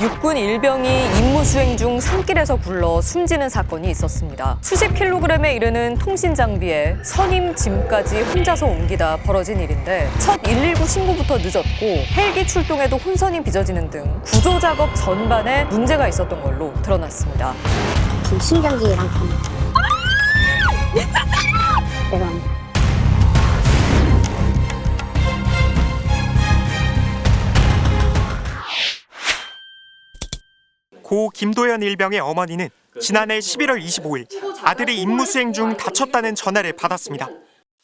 육군 일병이 임무 수행 중 산길에서 굴러 숨지는 사건이 있었습니다. 수십 킬로그램에 이르는 통신 장비에 선임 짐까지 혼자서 옮기다 벌어진 일인데 첫 119 신고부터 늦었고 헬기 출동에도 혼선이 빚어지는 등 구조 작업 전반에 문제가 있었던 걸로 드러났습니다. 지금 심정지 상태입니다. 죄송합니다. 고 김도연 일병의 어머니는 지난해 11월 25일 아들이 임무 수행 중 다쳤다는 전화를 받았습니다.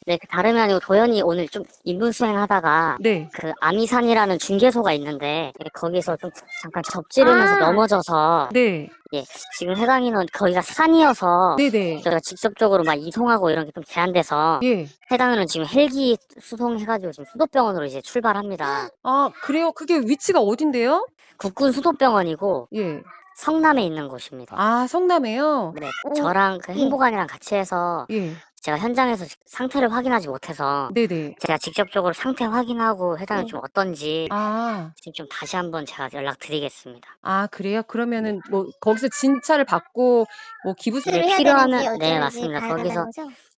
네, 그 다름이 아니고 도현이 오늘 좀 임무 수행하다가 네. 그 아미산이라는 중개소가 있는데 예, 거기서 좀 잠깐 접지르면서 넘어져서 네. 예, 지금 해당 인원 거기가 산이어서 네네. 저희가 직접적으로 막 이송하고 이런 게 좀 제한돼서 예. 해당 인원 지금 헬기 수송해가지고 지금 수도병원으로 이제 출발합니다. 아, 그래요? 그게 위치가 어딘데요? 국군 수도병원이고 예. 성남에 있는 곳입니다. 아, 성남에요? 네, 저랑 그 행복안이랑 같이 해서 예. 제가 현장에서 상태를 확인하지 못해서 네네. 제가 직접적으로 상태 확인하고 해당이 좀 어떤지 아, 지금 좀 다시 한번 제가 연락드리겠습니다. 아, 그래요? 그러면은 뭐 거기서 진찰을 받고 뭐 기부스 네, 필요하면 네 맞습니다. 거기서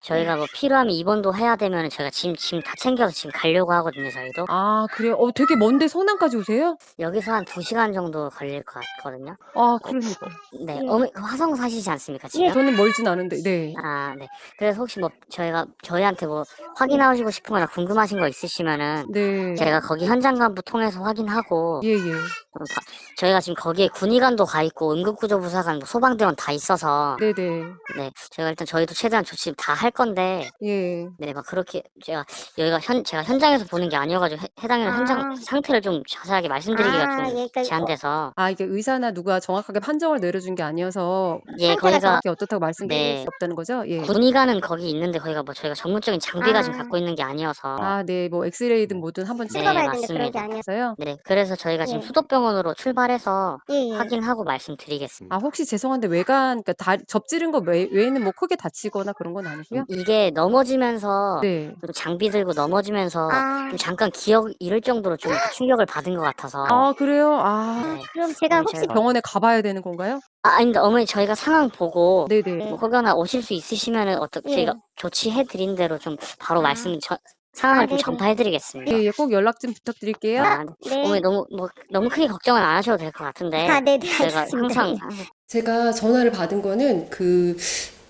저희가 뭐 필요하면 입원도 해야 되면 저희가 짐짐다 챙겨서 지금 가려고 하거든요. 저희도 아, 그래요? 어, 되게 먼데 성남까지 오세요? 여기서 한두 시간 정도 걸릴 것 같거든요. 아, 그러니까. 네, 어머니 화성 사시지 않습니까 지금? 저는 멀진 않은데, 네. 아, 네. 그래서 혹시 뭐 저희가 저희한테 뭐 확인하시고 싶은 거나 궁금하신 거 있으시면은 네. 제가 거기 현장 간부 통해서 확인하고 예, 예. 저희가 지금 거기에 군의관도 가 있고 응급구조부사관, 뭐 소방대원 다 있어서 네네. 네 저희가 일단 저희도 최대한 조치 다 할 건데 예. 네 막 그렇게 제가 여기가 현 제가 현장에서 보는 게 아니어가지고 해, 해당하는 현장 상태를 좀 자세하게 말씀드리기가 좀 제한돼서 아, 이게 의사나 누가 정확하게 판정을 내려준 게 아니어서 예 상태가 거기가 정확히 어떻다고 말씀드릴 네. 수 없다는 거죠? 예. 군의관은 거기 있는데 거기가 뭐 저희가 전문적인 장비가 지금 갖고 있는 게 아니어서 아, 네. 뭐 엑스레이든 뭐든 한번 네 찍어봐야 맞습니다. 되겠어요? 네 그래서 저희가 지금 수도병원 으로 출발해서 확인하고 말씀드리겠습니다. 아, 혹시 죄송한데 외관 그러니까 다 접지른 거 외, 외에는 뭐 크게 다치거나 그런 건 아니고요? 이게 넘어지면서 네. 또 장비 들고 넘어지면서 좀 잠깐 기억 잃을 정도로 좀 충격을 받은 것 같아서 아, 그래요? 아. 네. 그럼 제가 네, 혹시 저희가- 병원에 가봐야 되는 건가요? 아, 아닙니다. 어머니 저희가 상황 보고 네네. 뭐 혹여나 오실 수 있으시면은 어떻게 예. 저희가 조치해 드린 대로 좀 바로 말씀 저, 상황을 아, 좀 네네. 전파해 드리겠습니다. 예, 예, 꼭 연락 좀 부탁드릴게요. 아, 네. 네. 어머니 너무 뭐 너무 크게 걱정은 안 하셔도 될 것 같은데 아, 네네, 저희가 알겠습니다. 항상 제가 전화를 받은 거는 그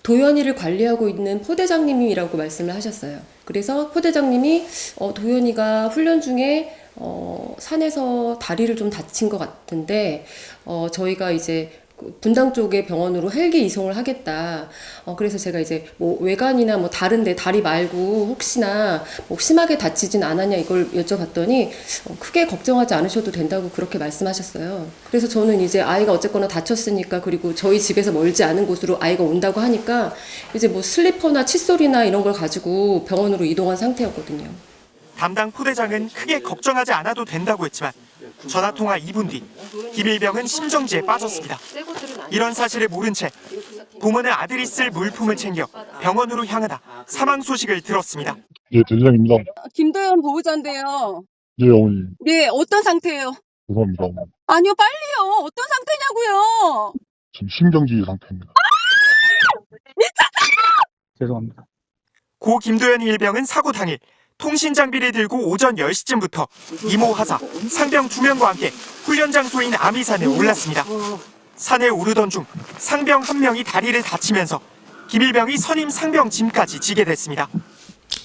도연이를 관리하고 있는 포대장님이라고 말씀을 하셨어요. 그래서 포대장님이 어, 도연이가 훈련 중에 어, 산에서 다리를 좀 다친 것 같은데 어, 저희가 이제 그 분당 쪽에 병원으로 헬기 이송을 하겠다. 어, 그래서 제가 이제 뭐 외관이나 뭐 다른데 다리 말고 혹시나 뭐 심하게 다치진 않았냐 이걸 여쭤봤더니 어, 크게 걱정하지 않으셔도 된다고 그렇게 말씀하셨어요. 그래서 저는 이제 아이가 어쨌거나 다쳤으니까 그리고 저희 집에서 멀지 않은 곳으로 아이가 온다고 하니까 이제 뭐 슬리퍼나 칫솔이나 이런 걸 가지고 병원으로 이동한 상태였거든요. 담당 포대장은 크게 걱정하지 않아도 된다고 했지만 전화 통화 2분 뒤 김일병은 심정지에 빠졌습니다. 이런 사실을 모른 채 부모는 아들이 쓸 물품을 챙겨 병원으로 향하다 사망 소식을 들었습니다. 예, 대장입니다. 김도연 보호자인데요. 예, 어머니. 네, 어떤 상태예요? 죄송합니다. 어머니. 아니요, 빨리요. 어떤 상태냐고요? 지금 심정지 상태입니다. 죄송합니다. 고 김도연 일병은 사고 당일 통신 장비를 들고 오전 10시쯤부터 이모 하사, 상병 두 명과 함께 훈련 장소인 아미산에 올랐습니다. 산에 오르던 중 상병 한 명이 다리를 다치면서 김일병이 선임 상병 짐까지 지게 됐습니다.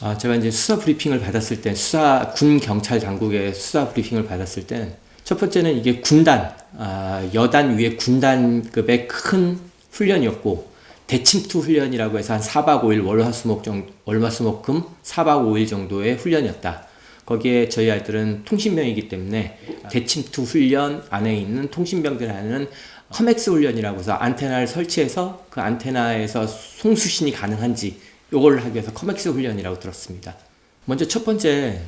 아, 제가 이제 수사 브리핑을 받았을 때 수사 군 경찰 당국의 수사 브리핑을 받았을 때 첫 번째는 이게 군단 아, 여단 위에 군단급의 큰 훈련이었고 대침투 훈련이라고 해서 한 4박 5일 월화수목 정 월화수목금 4박 5일 정도의 훈련이었다. 거기에 저희 아이들은 통신병이기 때문에 대침투 훈련 안에 있는 통신병들 하는 커맥스 훈련이라고 해서 안테나를 설치해서 그 안테나에서 송수신이 가능한지 요걸 하기 위해서 커맥스 훈련이라고 들었습니다. 먼저 첫 번째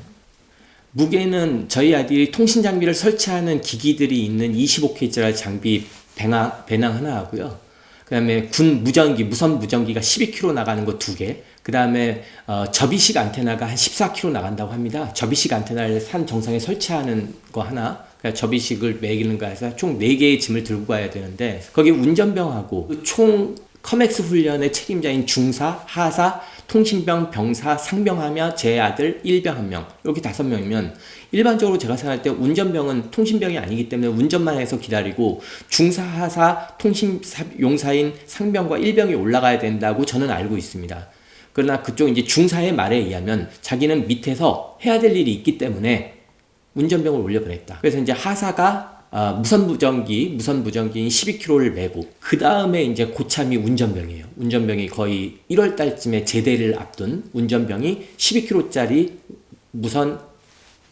무게는 저희 아들이 통신 장비를 설치하는 기기들이 있는 25kg짜리 장비 배낭, 배낭 하나 하고요. 그 다음에 군 무전기, 무선 무전기가 12km 나가는 거 두 개. 그 다음에 어, 접이식 안테나가 한 14km 나간다고 합니다. 접이식 안테나를 산 정상에 설치하는 거 하나. 그 그러니까 접이식을 매기는가 해서 총 4개의 짐을 들고 가야 되는데 거기 운전병하고 그총 커맥스 훈련의 책임자인 중사, 하사, 통신병, 병사, 상병하며 제 아들 1병 한 명. 이렇게 다섯 명이면 일반적으로 제가 생각할 때 운전병은 통신병이 아니기 때문에 운전만 해서 기다리고 중사, 하사, 통신 용사인 상병과 1병이 올라가야 된다고 저는 알고 있습니다. 그러나 그쪽 이제 중사의 말에 의하면 자기는 밑에서 해야 될 일이 있기 때문에 운전병을 올려보냈다. 그래서 이제 하사가 아, 무선 무전기, 무선 무전기인 12km를 메고 그 다음에 이제 고참이 운전병이에요. 운전병이 거의 1월 달쯤에 제대를 앞둔 운전병이 12km짜리 무선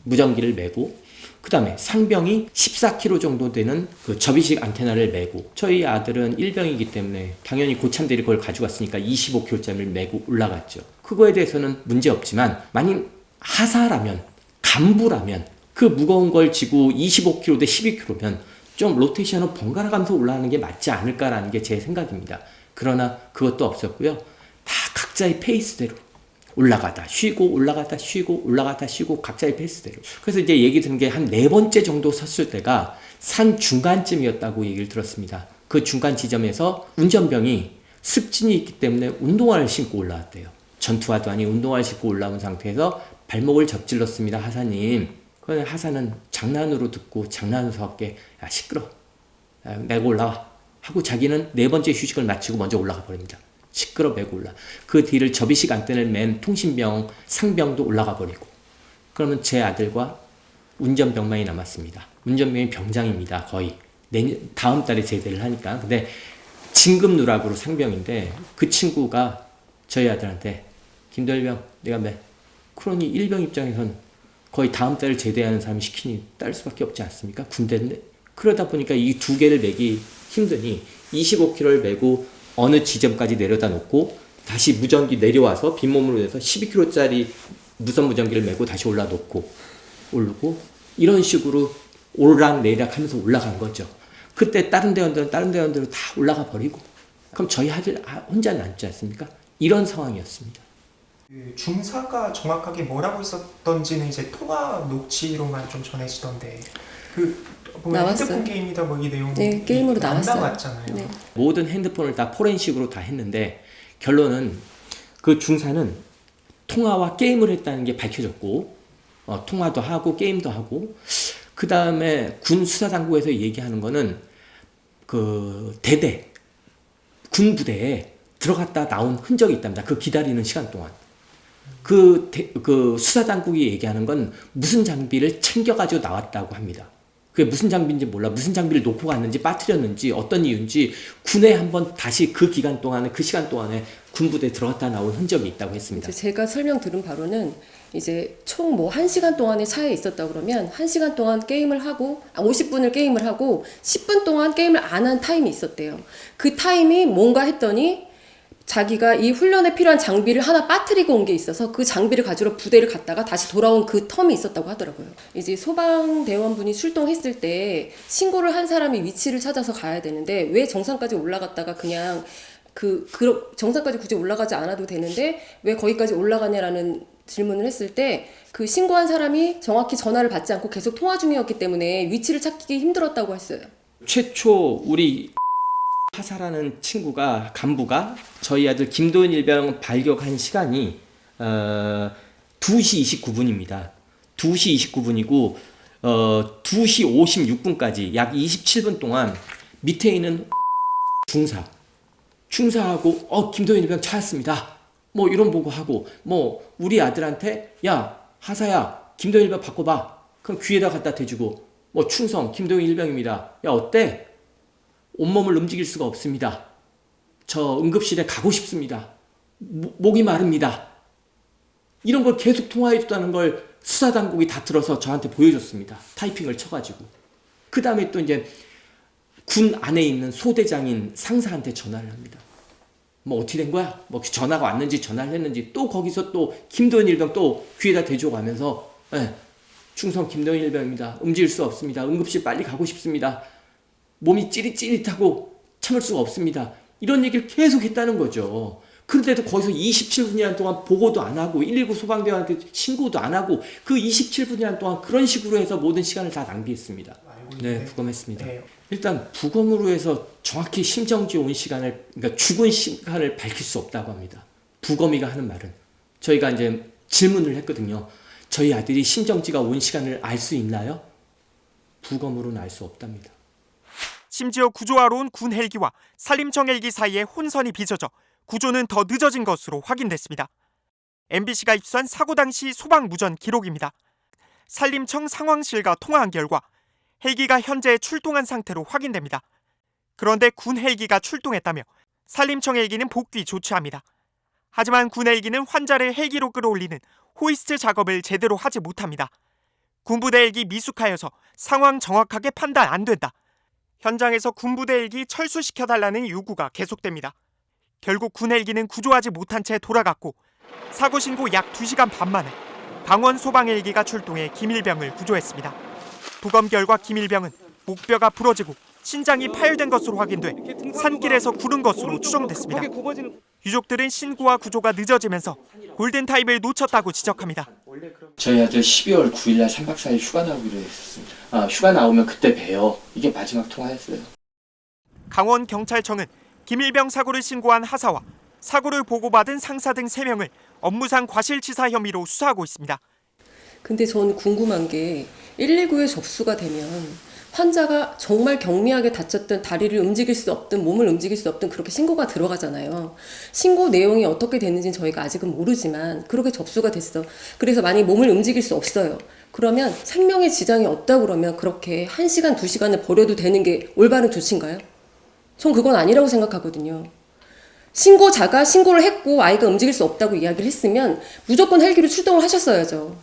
무전기를 메고 그 다음에 상병이 14km 정도 되는 그 접이식 안테나를 메고 저희 아들은 1병이기 때문에 당연히 고참들이 그걸 가지고 왔으니까 25km짜리를 메고 올라갔죠. 그거에 대해서는 문제 없지만 만약 하사라면 간부라면 그 무거운 걸 지고 25kg 대 12kg면 좀 로테이션을 번갈아 가면서 올라가는 게 맞지 않을까라는 게 제 생각입니다. 그러나 그것도 없었고요. 다 각자의 페이스대로 올라가다 쉬고 올라가다 쉬고 올라가다 쉬고 각자의 페이스대로. 그래서 이제 얘기 드는 게한 네 번째 정도 섰을 때가 산 중간쯤이었다고 얘기를 들었습니다. 그 중간 지점에서 운전병이 습진이 있기 때문에 운동화를 신고 올라왔대요. 전투화도 아닌 운동화를 신고 올라온 상태에서 발목을 접질렀습니다. 하사님. 그런데 하사는 장난으로 듣고 장난으로 할게 야 시끄러 야, 메고 올라와 하고 자기는 네 번째 휴식을 마치고 먼저 올라가 버립니다. 시끄러 메고 올라. 그 뒤를 접이식 안대를 맨 통신병 상병도 올라가 버리고 그러면 제 아들과 운전병만이 남았습니다. 운전병이 병장입니다. 거의 내년 다음 달에 제대를 하니까 근데 진급 누락으로 상병인데 그 친구가 저희 아들한테 김도일병 내가 매 그러니 일병 입장에선 거의 다음 달을 제대하는 사람이 시키니 딸 수밖에 없지 않습니까? 군대인데 그러다 보니까 이 두 개를 매기 힘드니 25km를 메고 어느 지점까지 내려다 놓고 다시 무전기 내려와서 빈몸으로 해서 12km짜리 무선 무전기를 메고 다시 올라 놓고 오르고 이런 식으로 오르락 내리락 하면서 올라간 거죠. 그때 다른 대원들은 다른 대원들로 다 올라가 버리고 그럼 저희 아들 혼자 남지 않습니까? 이런 상황이었습니다. 그 중사가 정확하게 뭐라고 있었던지는 이제 통화 녹취로만 좀 전해지던데 그 보면 나왔어요. 핸드폰 게임이다 뭐 이 내용이 네, 게임으로 안 나왔어요. 나왔잖아요. 네. 모든 핸드폰을 다 포렌식으로 다 했는데 결론은 그 중사는 통화와 게임을 했다는 게 밝혀졌고 어, 통화도 하고 게임도 하고 그 다음에 군 수사 당국에서 얘기하는 거는 그 대대 군 부대에 들어갔다 나온 흔적이 있답니다. 그 기다리는 시간 동안. 그, 대- 그 수사 당국이 얘기하는 건 무슨 장비를 챙겨가지고 나왔다고 합니다. 그게 무슨 장비인지 몰라. 무슨 장비를 놓고 갔는지 빠뜨렸는지 어떤 이유인지 군에 한번 다시 그 기간 동안에 그 시간 동안에 군부대 에 들어갔다 나온 흔적이 있다고 했습니다. 제가 설명 들은 바로는 이제 총 뭐 1시간 동안의 차에 있었다 그러면 1시간 동안 게임을 하고 아, 50분을 게임을 하고 10분 동안 게임을 안 한 타임이 있었대요. 그 타임이 뭔가 했더니 자기가 이 훈련에 필요한 장비를 하나 빠뜨리고 온 게 있어서 그 장비를 가지러 부대를 갔다가 다시 돌아온 그 텀이 있었다고 하더라고요. 이제 소방대원분이 출동했을 때 신고를 한 사람이 위치를 찾아서 가야 되는데 왜 정상까지 올라갔다가 그냥 그, 그 정상까지 굳이 올라가지 않아도 되는데 왜 거기까지 올라가냐라는 질문을 했을 때 그 신고한 사람이 정확히 전화를 받지 않고 계속 통화 중이었기 때문에 위치를 찾기 힘들었다고 했어요. 최초 우리 하사라는 친구가 간부가 저희 아들 김도현 일병 발격한 시간이 어, 2시 29분입니다. 2시 29분이고 어, 2시 56분까지 약 27분 동안 밑에 있는 중사 중사하고 어 김도현 일병 찾았습니다. 뭐 이런 보고 하고 뭐 우리 아들한테 야 하사야 김도현 일병 바꿔봐. 그럼 귀에다 갖다 대주고 뭐 충성 김도현 일병입니다. 야 어때? 온몸을 움직일 수가 없습니다. 저 응급실에 가고 싶습니다. 모- 목이 마릅니다. 이런 걸 계속 통화해줬다는 걸 수사당국이 다 들어서 저한테 보여줬습니다. 타이핑을 쳐가지고. 그 다음에 또 이제 군 안에 있는 소대장인 상사한테 전화를 합니다. 뭐 어떻게 된 거야? 뭐 전화가 왔는지 전화를 했는지 또 거기서 또 김도현 일병 또 귀에다 대주고 가면서 예, 충성 김도현 일병입니다. 움직일 수 없습니다. 응급실 빨리 가고 싶습니다. 몸이 찌릿찌릿하고 참을 수가 없습니다. 이런 얘기를 계속 했다는 거죠. 그런데도 거기서 27분이란 동안 보고도 안 하고 119 소방대원한테 신고도 안 하고 그 27분이란 동안 그런 식으로 해서 모든 시간을 다 낭비했습니다. 네. 부검했습니다. 네. 일단 부검으로 해서 정확히 심정지 온 시간을 그러니까 죽은 시간을 밝힐 수 없다고 합니다. 부검이가 하는 말은 저희가 이제 질문을 했거든요. 저희 아들이 심정지가 온 시간을 알 수 있나요? 부검으로는 알 수 없답니다. 심지어 구조하러 온 군 헬기와 산림청 헬기 사이에 혼선이 빚어져 구조는 더 늦어진 것으로 확인됐습니다. MBC가 입수한 사고 당시 소방 무전 기록입니다. 산림청 상황실과 통화한 결과 헬기가 현재 출동한 상태로 확인됩니다. 그런데 군 헬기가 출동했다며 산림청 헬기는 복귀 조치합니다. 하지만 군 헬기는 환자를 헬기로 끌어올리는 호이스트 작업을 제대로 하지 못합니다. 군부대 헬기 미숙하여서 상황 정확하게 판단 안 된다. 현장에서 군부대 헬기 철수시켜달라는 요구가 계속됩니다. 결국 군 헬기는 구조하지 못한 채 돌아갔고 사고 신고 약 2시간 반 만에 강원 소방 헬기가 출동해 김일병을 구조했습니다. 부검 결과 김일병은 목뼈가 부러지고 신장이 파열된 것으로 확인돼 산길에서 구른 것으로 추정됐습니다. 유족들은 신고와 구조가 늦어지면서 골든타임을 놓쳤다고 지적합니다. 저희 아들 12월 9일날 3박 4일 휴가 나오기로 했었습니다. 아, 휴가 나오면 그때 봬요. 이게 마지막 통화였어요. 강원 경찰청은 김일병 사고를 신고한 하사와 사고를 보고받은 상사 등 3명을 업무상 과실치사 혐의로 수사하고 있습니다. 근데 저는 궁금한 게 119에 접수가 되면 환자가 정말 경미하게 다쳤든 다리를 움직일 수 없든 몸을 움직일 수 없든 그렇게 신고가 들어가잖아요. 신고 내용이 어떻게 됐는지는 저희가 아직은 모르지만 그렇게 접수가 됐어. 그래서 만약 몸을 움직일 수 없어요. 그러면 생명에 지장이 없다 그러면 그렇게 1시간, 2시간을 버려도 되는 게 올바른 조치인가요? 전 그건 아니라고 생각하거든요. 신고자가 신고를 했고 아이가 움직일 수 없다고 이야기를 했으면 무조건 헬기로 출동을 하셨어야죠.